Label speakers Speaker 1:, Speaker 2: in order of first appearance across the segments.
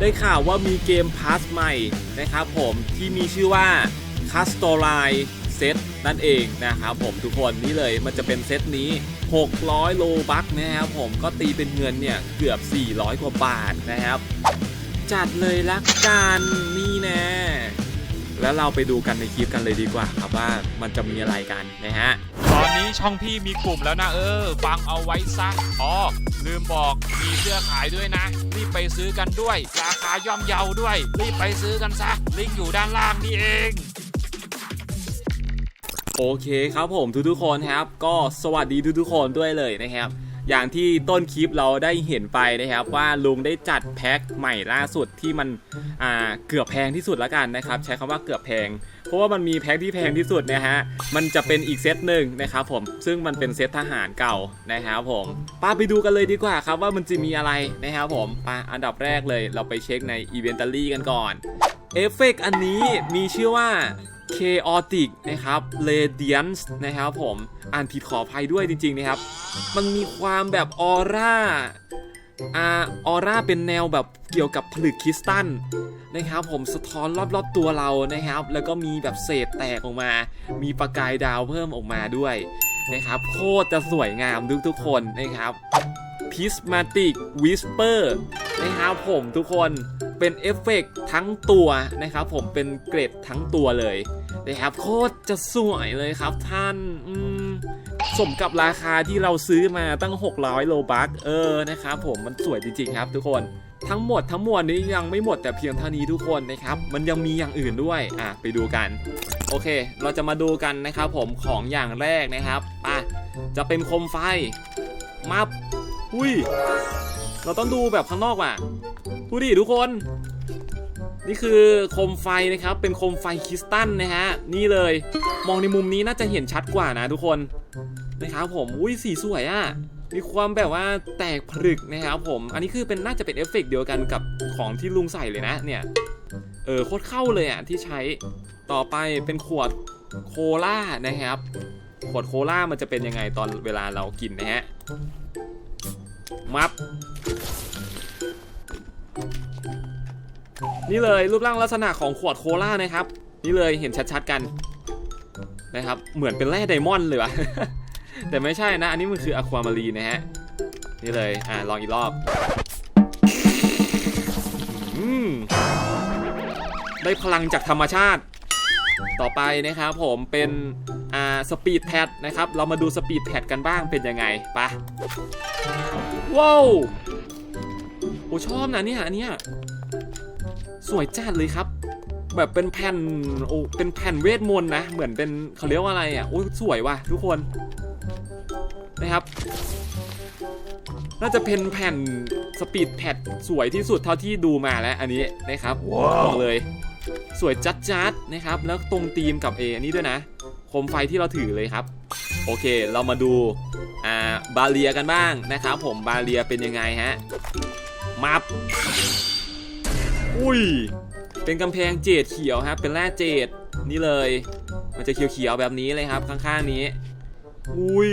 Speaker 1: ได้ข่าวว่ามีเกมพาสใหม่นะครับผมที่มีชื่อว่า c a s t o r i Set นั่นเองนะครับผมทุกคนนี่เลยมันจะเป็นเซตนี้ 600 โลบัคนะครับผมก็ตีเป็นเงินเนี่ยเกือบ 400 กว่าบาทนะครับ จัดเลยละกันนี่แน่แล้วเราไปดูกันในคลิปกันเลยดีกว่าครับว่ามันจะมีอะไรกันนะฮะ
Speaker 2: นี้ช่องพี่มีกลุ่มแล้วนะเออ ฟังเอาไว้ซะอ๋อลืมบอกมีเสื้อขายด้วยนะ รีบไปซื้อกันด้วย ราคาย่อมเยาด้วย รีบไปซื้อกันซะ ลิงก์อยู่ด้านล่างนี่เอง
Speaker 1: โอเคครับผมทุกๆคนครับ ก็สวัสดีทุกๆคนด้วยเลยนะครับ อย่างที่ต้นคลิปเราได้เห็นไปนะครับว่าลุงได้จัดแพ็คใหม่ล่าสุดที่มันอ่าเกือบแพงที่สุดแล้วกันนะครับใช้คำว่าเกือบแพง เพราะว่ามันมีแพ็คที่แพงที่สุดนะฮะมันจะเป็นอีกเซตหนึ่งนะครับผมซึ่งมันเป็นเซตทหารเก่านะครับผมป้าไปดูกันเลยดีกว่าครับว่ามันจะมีอะไรนะครับผมป้าอันดับแรกเลยเราไปเช็คใน Inventory กันก่อนเอฟเฟกต์อันนี้มีชื่อว่า Chaotic นะครับ Radiance นะครับผมอ่านผิดขออภัยด้วยจริง ๆ นะครับ มันมีความแบบออร่าอ่าออร่าเป็นแนวแบบเกี่ยวกับผลึกคริสตัลนะครับ ผมสะท้อนรอบๆตัวเรานะครับ แล้วก็มีแบบเศษแตกออกมา มีประกายดาวเพิ่มออกมาด้วยนะครับ โคตรจะสวยงามทุกๆคนนะครับ Prismatic Whisper นะครับผมทุกคน เป็นเอฟเฟกต์ทั้งตัวนะครับผมเป็นเกรดทั้งตัวเลยนะครับโคตรจะสวยเลยครับท่านสมกับราคาที่เราซื้อมาตั้ง 600 โลบัคเออนะครับผมมันสวยจริงๆครับทุกคนทั้งหมดทั้งมวลนี้ยังไม่หมดแต่เพียงเท่านี้ทุกคนนะครับ มันยังมีอย่างอื่นด้วยอะไปดูกัน โอเค เราจะมาดูกันนะครับผมของอย่างแรกนะครับป่ะจะเป็นโคมไฟมาอุ้ย เราต้องดูแบบข้างนอกว่ะ ดูดิทุกคน นี่คือโคมไฟนะครับ เป็นโคมไฟคริสตัลนะฮะ นี่เลย มองในมุมนี้น่าจะเห็นชัดกว่านะทุกคนนะครับผม อุ้ยสีสวยอะ่ะ มีความแบบว่าแตกผลึกนะครับผม อันนี้คือเป็นน่าจะเป็นเอฟเฟกต์เดียวกันกับของที่ลุงใส่เลยนะ เนี่ย เออโคตรเข้าเลยอะที่ใช้ ต่อไปเป็นขวดโคลานะครับ ขวดโคลามันจะเป็นยังไงตอนเวลาเรากินนะฮะ มับ นี่เลยรูปร่างลักษณะของขวดโคลานะครับ นี่เลยเห็นชัดๆกันนะครับเหมือนเป็นแร่ไดมอนด์เลยวะแต่ไม่ใช่นะ อันนี้มันคืออะความารีนะฮะนี่เลยอ่าลองอีกรอบอได้พลังจากธรรมชาติ ต่อไปนะครับผมเป็นอ่าสปีดแพดนะครับ เรามาดูสปีดแพดกันบ้างเป็นยังไงปะว้าวโอ้ชอบนะเนี่ยอันเนี้ย สวยจัดเลยครับ แบบเป็นแผ่นโอ้เป็นแผ่นเวทมนต์นะ เหมือนเป็นเขาเรียกว่าอะไรอะโอ้ยสวยว่ะทุกคนนะครับ น่าจะเป็นแผ่นสปีดแพดสวยที่สุดเท่าที่ดูมาแล้วอันนี้นะครับบอกเลย สวยจัดจัดๆนะครับ แล้วตรงธีมกับเออันนี้ด้วยนะโคมไฟที่เราถือเลยครับ โอเค เรามาดูอ่าบาเลียกันบ้างนะครับ ผมบาเลียเป็นยังไงฮะมับ อุ้ย เป็นกำแพงเจดเขียวครับ เป็นแร่เจดนี่เลย มันจะเขียวๆแบบนี้เลยครับ ข้างๆนี้ อุ้ย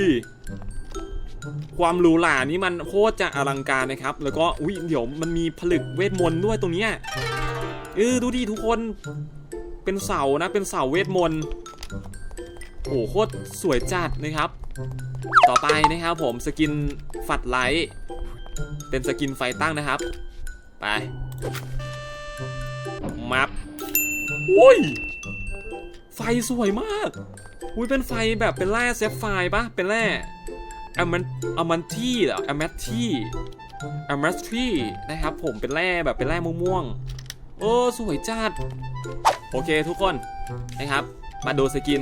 Speaker 1: ความหรูหรานี่มันโคตรจะอลังการนะครับ แล้วก็อุ้ยเดี๋ยวมันมีผลึกเวทมนต์ด้วยตรงเนี้ยเออดูดิทุกคน เป็นเสานะ เป็นเสาเวทมนต์โอ้โหโคตรสวยจัดนะครับ ต่อไปนะครับผมสกินฝัดไลท์เป็นสกินไฟตั้งนะครับ ไป มับอุ้ย ไฟสวยมากอุ้ยเป็นไฟแบบเป็นแร่เซฟไฟร์ปะเป็นแร่แอมมันอมันที่เหรอแอมแมทที่แอมแมทที่นะครับผมเป็นแร่แบบเป็นแร่ม่วงๆโอ้สวยจัด โอเคทุกคนนะครับมาดูสกิน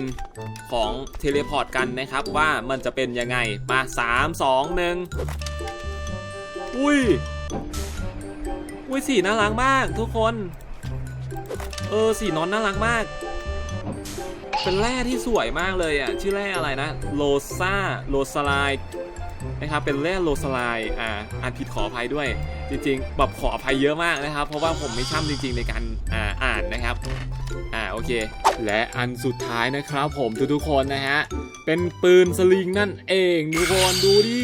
Speaker 1: ของเทเลพอร์ตกันนะครับว่ามันจะเป็นยังไง มา 3 2 1 อุ้ย อุ้ยสีน่ารักมากทุกคน เออสีนอนน่ารักมาก เป็นแร่ที่สวยมากเลยอะ ชื่อแร่อะไรนะ โลซาโลซาไลนะครับ เป็นแร่โลซาไลอ่าอ่านผิดขออภัยด้วย จริงๆแบบขออภัยเยอะมากนะครับ เพราะว่าผมไม่ช่ำจริง ๆ ในการอ่าอ่านนะครับ อ่าโอเค และอันสุดท้ายนะครับผมทุกๆคนนะฮะ เป็นปืนสลิงนั่นเองทุกคนดูดิ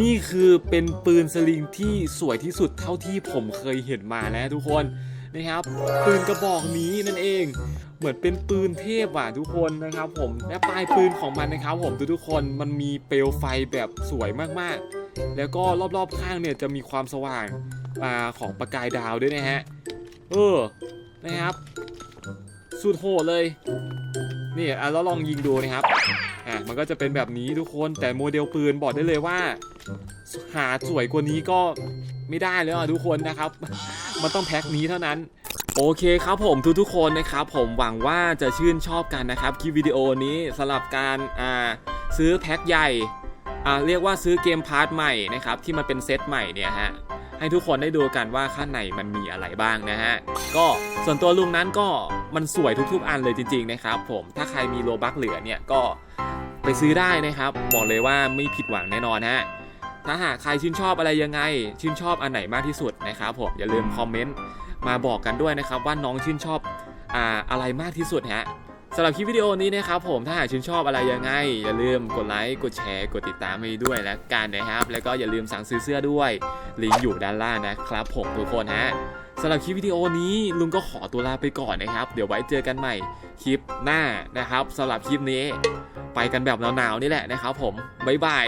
Speaker 1: นี่คือเป็นปืนสลิงที่สวยที่สุดเท่าที่ผมเคยเห็นมาแล้วทุกคน นะครับปืนกระบอกนี้นั่นเอง เหมือนเป็นปืนเทพอะทุกคนนะครับ ผมและปลายปืนของมันนะครับ ผมทุกๆคนมันมีเปลวไฟแบบสวยมากๆ แล้วก็รอบๆข้างเนี่ยจะมีความสว่างอาของประกายดาวด้วยนะฮะเออนะครับสุดโหดเลยนี่อะแล้วลองยิงดูนะครับอะมันก็จะเป็นแบบนี้ทุกคนแต่โมเดลปืนบอกได้เลยว่า หาสวยกว่านี้ก็ไม่ได้แล้วอะทุกคนนะครับ มันต้องแพ็คนี้เท่านั้น โอเคครับผมทุกๆคนนะครับผมหวังว่าจะชื่นชอบกันนะครับคลิปวิดีโอนี้สำหรับการอ่าซื้อแพ็คใหญ่อ่าเรียกว่าซื้อเกมพาร์ทใหม่นะครับที่มันเป็นเซตใหม่เนี่ยฮะให้ทุกคนได้ดูกันว่าข้างในมันมีอะไรบ้างนะฮะ ก็ส่วนตัวลุงนั้นก็มันสวยทุกๆอันเลยจริง ๆ นะครับ ผมถ้าใครมีโลบักเหลือเนี่ยก็ไปซื้อได้นะครับ บอกเลยว่าไม่ผิดหวังแน่นอนฮะ ถ้าหากใครชื่นชอบอะไรยังไง ชื่นชอบอันไหนมากที่สุดนะครับผมอย่าลืมคอมเมนต์มาบอกกันด้วยนะครับว่าน้องชื่นชอบอ่าอะไรมากที่สุดฮะสำหรับคลิปวิดีโอนี้นะครับผมถ้าหากชื่นชอบอะไรยังไง อย่าลืมกดไลค์กดแชร์กดติดตามให้ด้วยแล้วกันนะครับ แล้วก็อย่าลืมสั่งซื้อเสื้อด้วยลิงก์อยู่ด้านล่างนะครับผมทุกคนฮะสำหรับคลิปวิดีโอนี้ลุงก็ขอตัวลาไปก่อนนะครับ เดี๋ยวไว้เจอกันใหม่คลิปหน้านะครับสำหรับคลิปนี้ ไปกันแบบหนาวๆนี่แหละนะครับ ผมบ๊ายบาย